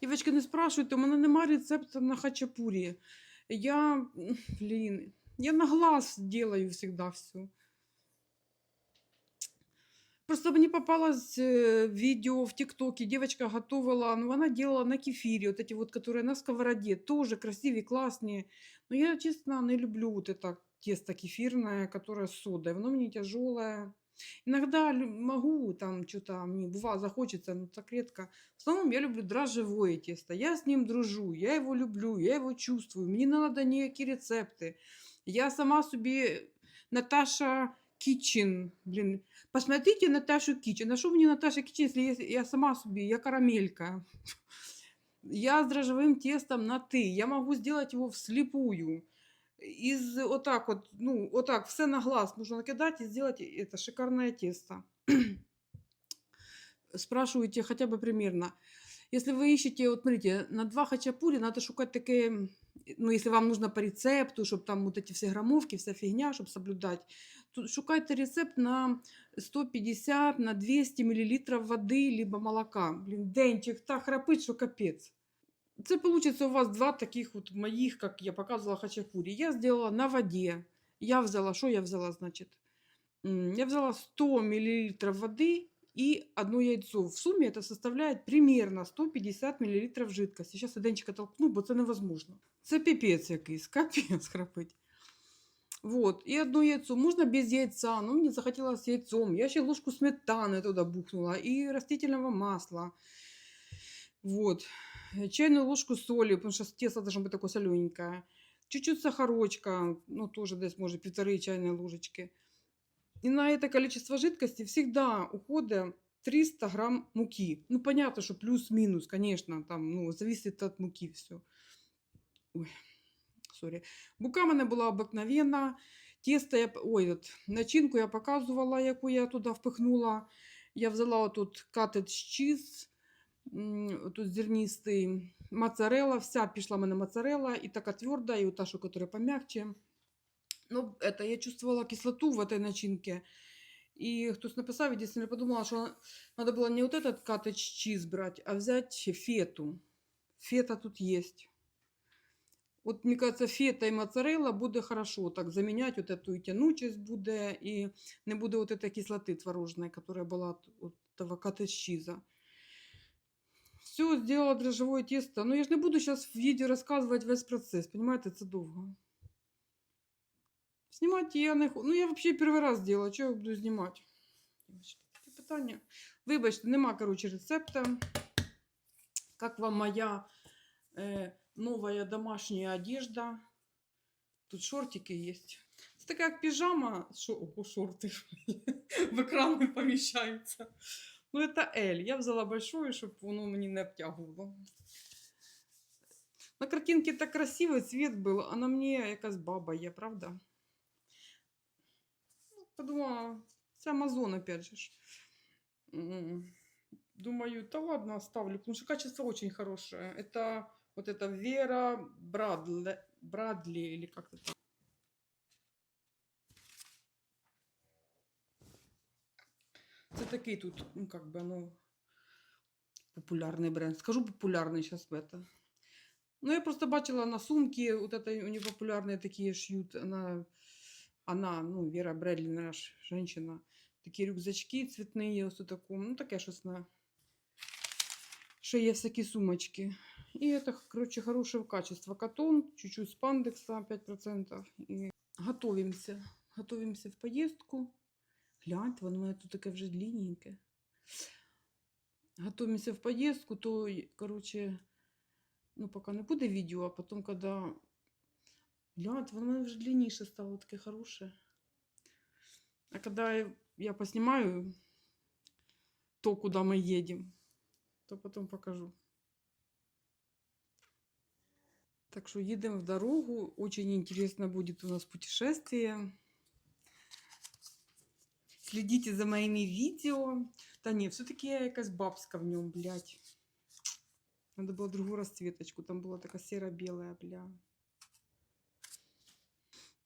Дівчатки, не спрашуйте, у мене немає рецепту на хачапурі. Я, м, блін, я на глаз делаю всегда все. Просто мені попалось э, видео в ТикТоке, девочка готовила, ну она делала на кефире, вот эти вот, которые на сковороде, тоже красивые, классные. Но я, честно, не люблю вот это тесто кефирное, которое с содой, оно мне тяжелое. Иногда могу, там что-то мне бывало захочется, но так редко. В основном я люблю дрожжевое тесто. Я с ним дружу, я его люблю, я его чувствую. Мне не надо никакие рецепты. Я сама себе Наташа Китчен, блин. Посмотрите Наташу Китчен. А что мне Наташа Китчен, если я, я сама себе, я карамелька. Я с дрожжевым тестом на ты. Я могу сделать его вслепую. Из вот так вот, ну, вот так, все на глаз нужно накидать и сделать это шикарное тесто. Спрашиваете хотя бы примерно. Если вы ищете, вот смотрите, на два хачапури надо шукать такие, ну, если вам нужно по рецепту, чтобы там вот эти все граммовки, вся фигня, чтобы соблюдать, то шукайте рецепт на 150, на 200 миллилитров воды, либо молока. Блин, денчик так храпить, що капець. Це получится у вас два таких вот моих, как я показывала хачапури. Я сделала на воде. Я взяла, что я взяла, значит? Я взяла 100 миллилитров воды и одно яйцо. В сумме это составляет примерно 150 миллилитров жидкости. Сейчас я денчика толкну, бо це невозможно. Це піпець якийсь, капець храпить. Вот, и одно яйцо. Можно без яйца, но мне захотелось яйцом. Я еще ложку сметаны туда бухнула и растительного масла. Вот. Э, Чайную ложку соли, потому что тесто должно быть такое солененькое. Чуть-чуть сахарочка, ну тоже здесь может полторы чайные ложечки. И на это количество жидкости всегда уходит 300 грамм муки. Ну, понятно, что плюс-минус, конечно, там, ну, зависит от муки все. Ой, сорі. Мука в мене була обикновенна. Тесто я, п- ой, от, начинку я показувала, яку я туди впихнула. Я взяла отут cottage cheese, м, тут зернистий, моцарелла, вся пішла в мене моцарелла, і така тверда, і та, що которая помягче. Ну, это, я чувствовала кислоту в этой начинке. И хтось написав, единственное, я подумала, что надо было не вот этот cottage cheese брать, а взять фету. Фета тут есть. Вот, мне кажется, фета и моцарелла буде хорошо так заменять вот эту и тянучесть буде, и не буде вот этой кислоты творожной, которая была от, от этого cottage Все, сделала дрожжевое тесто. Но я же не буду сейчас в видео рассказывать весь процесс, понимаете, це довго. Знімати я не. Ну, я взагалі перший раз делала, що я буду? Дівчатки, питання. Вибачте, нема, короче, рецепта. Как вам моя э, новая домашняя одежда? Тут шортики есть. Це така як піжама. Шо, ого, шорти в екран не. Ну, это L. Я взяла большую, щоб воно мені не обтягувало. На картинке так красивий цвет був, а на мені якась баба є, правда? Ну, Подумала, це Амазон, опять же. ж. М, Думаю, да ладно, оставлю, потому что качество очень хорошее. Это вот это Вера Брадле, Брадли или как-то так. Це такий тут, ну, как бы, ну, популярний бренд. Скажу популярний сейчас в это. Ну, я просто бачила на сумке, вот это у нее популярные такие шьют. Она, она ну, Вера Брэдли, наша женщина. Такие рюкзачки цветные, ось у такому. Ну, таке щось на ще є всякі сумочки. І это, короче, хорошего качества. Катон, чуть-чуть спандекса 5%. І готовимся. Готовимся в поездку. Гляньте, воно у мене тут таке вже длинненьке. Готовимся в поездку, то, й- короче, ну, поки не буде відео, а потім, коли... Гляньте, воно у мене вже длинніше стало, таке хороше. А коли я поснімаю то, куди ми їдемо, то потім покажу. Так что едем в дорогу. Очень интересно будет у нас путешествие. Следите за моими видео. Да не, все-таки я якась бабска в нем, блядь. Надо было другую расцветочку. Там была такая серо-белая, бля.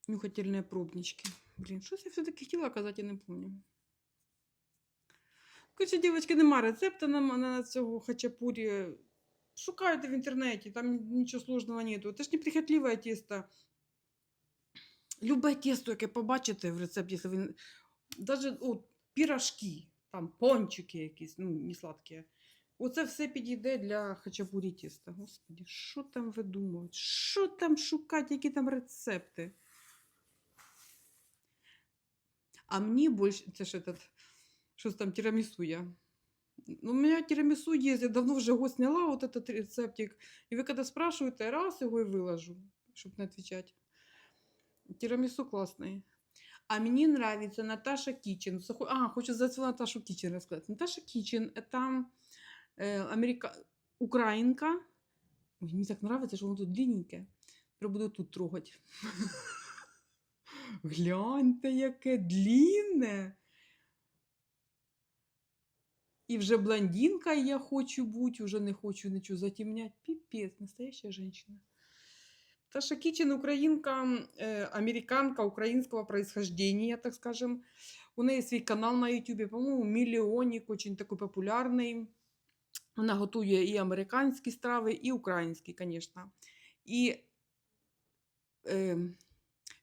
Нюхательные пробнички. Блин, что я все-таки хотела оказать, я не помню. Короче, девочки, нема рецепта на, на цього хачапурі. Шукайте в интернете, там ничего сложного нету. Это ж неприхотливое тесто. Любе тесто, яке побачите в рецепті, якщо ви... Даже от, пірожки, там пончики якісь, ну, не сладкі. Оце все підійде для хачапурі тіста. Господи, що там видумують? Що там шукати, які там рецепти? А мені більше, це ж этот, щось там тірамісу я. Ну, у меня тирамису есть, я давно вже його сняла, вот этот рецептик. И вы когда спрашиваете, раз его и выложу, чтобы не отвечать. Тирамису классный. А мне нравится Наташа. Захо- А, хочу за цю Наташу Кичен рассказать. Наташа Кичен – это э, америка... украинка. Ой, мне так нравится, что оно тут длинненькое. Я буду тут трогать. Гляньте, яке длинне. І вже блондинка я хочу бути, уже не хочу нічого затемнять. Пипец, настоящая женщина. Таша Кичин украинка, э, американка украинского происхождения, так скажем. У неї свій канал на YouTube, по-моєму, мільйонник, очень такой популярний. Вона готує і американські страви, і українські, звісно. І э,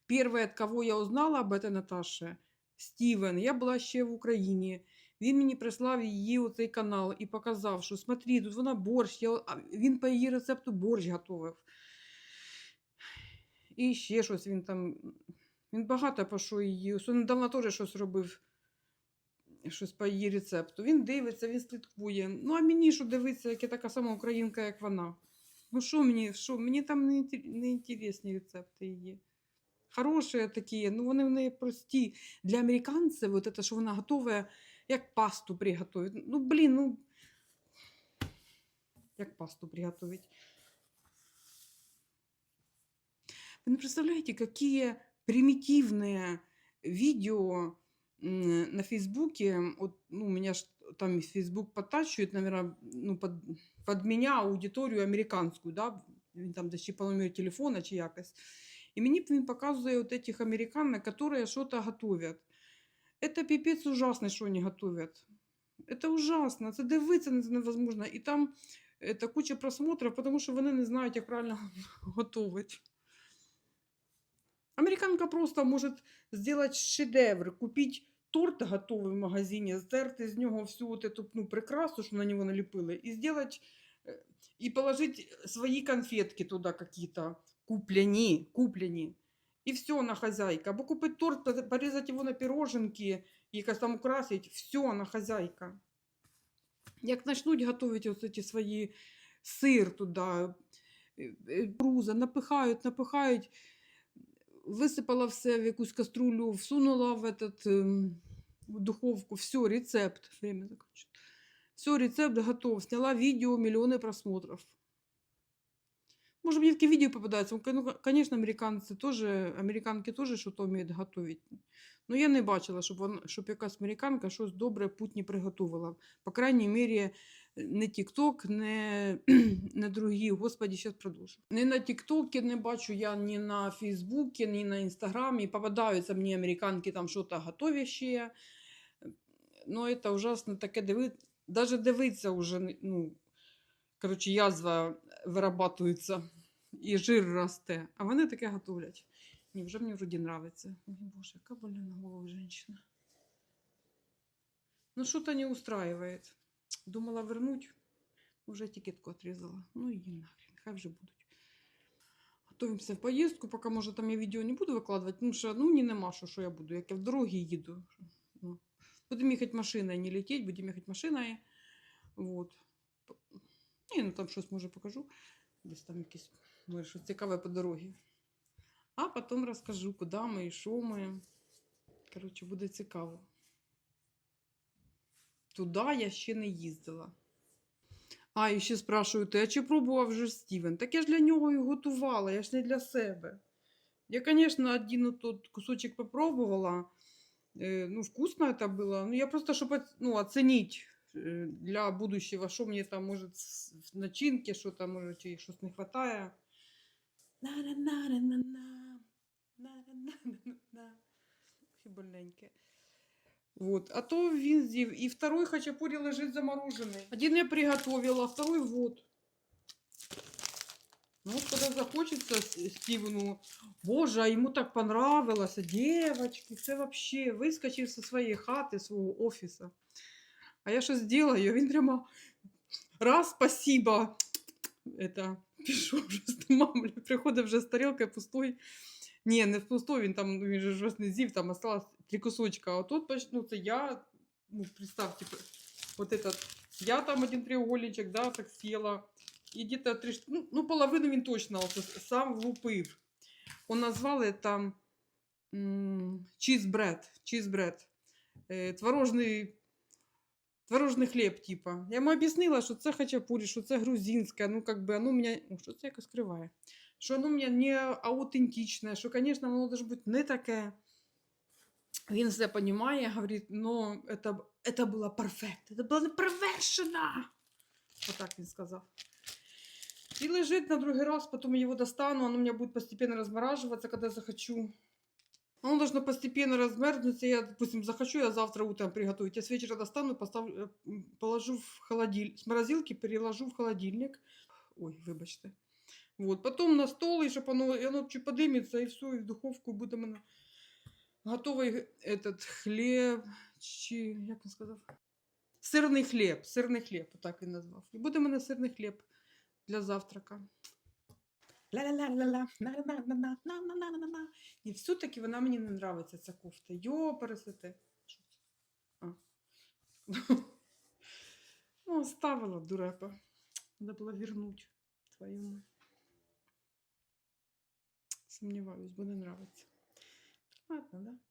первое, от кого я узнала об этой Наташе, Стівен. Я була ще в Україні. Він мені прислав її оцей канал і показав, що смотри, тут вона борщ. Я... а Він по її рецепту борщ готовив. І ще щось він там. Він багато по що її. Недавно теж щось робив. Щось по її рецепту. Він дивиться, він слідкує. Ну, а мені що дивитися, як я така сама українка, як вона. Ну, що мені, що? Мені там не, інтересні рецепти її. Хороші такі, ну вони в неї прості. Для американців, вот это, що вона готова, як пасту приготовить. Ну, блін, ну. Як пасту приготовить. Вы не представляете, какие примитивные видео м, на Фейсбуке. Вот, ну, у меня ж там Фейсбук подтачивает, наверное, ну, под, под меня аудиторію американську, да? Він там десь чи по номеру телефона, чи якось. І мені він показує от этих американок, которые что-то готовят. Это пипец ужасно, что они готовят. Это ужасно. Це дивитися не- невозможно. І там это куча просмотрів, тому що вони не знають, як правильно готувати. Американка просто может сделать шедевр, купить торт готовый в магазине, стерти з нього всю вот эту ну, прикрасу, що на него налепили, и сделать, э, и положить свои конфетки туда какие-то, куплені, куплені. І все, вона хозяйка. Або купить торт, по- порезать его на пироженки, і якось там украсить, все, вона хозяйка. Як начнуть готовить вот эти свої сир туди, бруза, напихають, напихають, висипала все в якусь каструлю, всунула в, этот, ем, в духовку, все, рецепт. Время заканчивается. Все, рецепт готов. Сняла видео, миллионы просмотров. Может, мне такие видео попадаются. Ну, кон- конечно, американцы тоже, американки тоже что-то умеют готовить. Но я не бачила, щоб, вон, щоб якась американка щось добре путні приготувала. По крайній мірі, не TikTok, не, не другі. Господі, зараз продовжу. Ні на TikTok не бачу я ні на Фейсбуці, ні на Інстаграмі. Попадаються мені американки там щось готовящие. Ну, це ужасно таке дивити. Даже дивитися вже, ну, коротше, язва вирабатується і жир росте. А вони таке готовлять. Ні, вже мені вроді нравиться. Ой, Боже, яка больна голова женщина. Ну, что-то не устраивает. Думала вернуть, уже этикетку отрезала. Ну, иди нахрен, хай вже будуть. Готовимося в поїздку, поки, може, там я відео не буду викладувати, тому що, ну, мені нема що, що я буду, як я в дорогі їду. Ну. Будемо їхати машиною, не лететь, будемо їхати машиною. Вот. Ні, ну там щось, може, покажу. Десь там якесь, може, щось цікаве по дорозі. А потім розкажу, куди ми і що ми. Коротше, буде цікаво. Туди я ще не їздила. А, і ще спрашують, а чи пробував вже Стівен? Так я ж для нього і готувала, я ж не для себе. Я, звісно, один тот кусочек попробувала. Э, ну, вкусно это было. Ну, я просто, чтобы ну, оценить э, для будущего, что мне там может с- в начинке, что там может, чи щось не хватає. На-на-на-на-на-на. На-на-на-на-на. Ой, больненьке. Вот. А то він з'їв. І второй хачапурі лежить заморожений. Один я приготовила, а второй вот. Ну, вот когда захочется Стивену, боже, а ему так понравилось, девочки, це вообще вискочив со своєї хати, свого офіса. А я щось делаю, він прямо раз, спасибо, это, пішов вже з мамлю, приходить вже з тарілкою пустою. Ні, не в пустой, він там, ну, він же ж вас не з'їв, там осталось три кусочка. А тут, поч- ну, це я, ну, представьте, п- вот этот, я там один треугольничек, да, так съела. І где-то три, ш- ну, ну, половину він точно оце с- сам влупив. Он назвал это м, чизбред, чизбред, е, творожний, творожний хліб, типа. Я йому об'яснила, що це хачапурі, що це грузинське, ну, как би, оно мене, ну, що це якось скриває, що воно мене не аутентичне, що, звісно, воно може бути не таке. Він все розуміє, говорить, ну, це, це було перфект, це було перевершено. Отак він сказав. И лежит на другой раз, потом его достану, оно у меня будет постепенно размораживаться, когда захочу. Оно должно постепенно размерзнуться, я, допустим, захочу, я завтра утром приготовить. Я с вечера достану, поставлю, э, м, положу в холодильник, с морозилки переложу в холодильник. Ой, вибачте. Вот, потом на стол, и чтобы оно, и оно чуть подымется, и все, и в духовку буде мене готовий этот хліб, чи, як він сказав? Сирний хліб, сирний хліб, отак він назвав. І буде в мене сирний хліб для завтрака. ла-ла-ла-ла-ла, І все-таки вона мені не нравиться, ця кофта. Йо, пересити. Ну, оставила дурепа. Треба було вернути твоєму. Сумніваюсь, бо не нравиться. Ладно, да?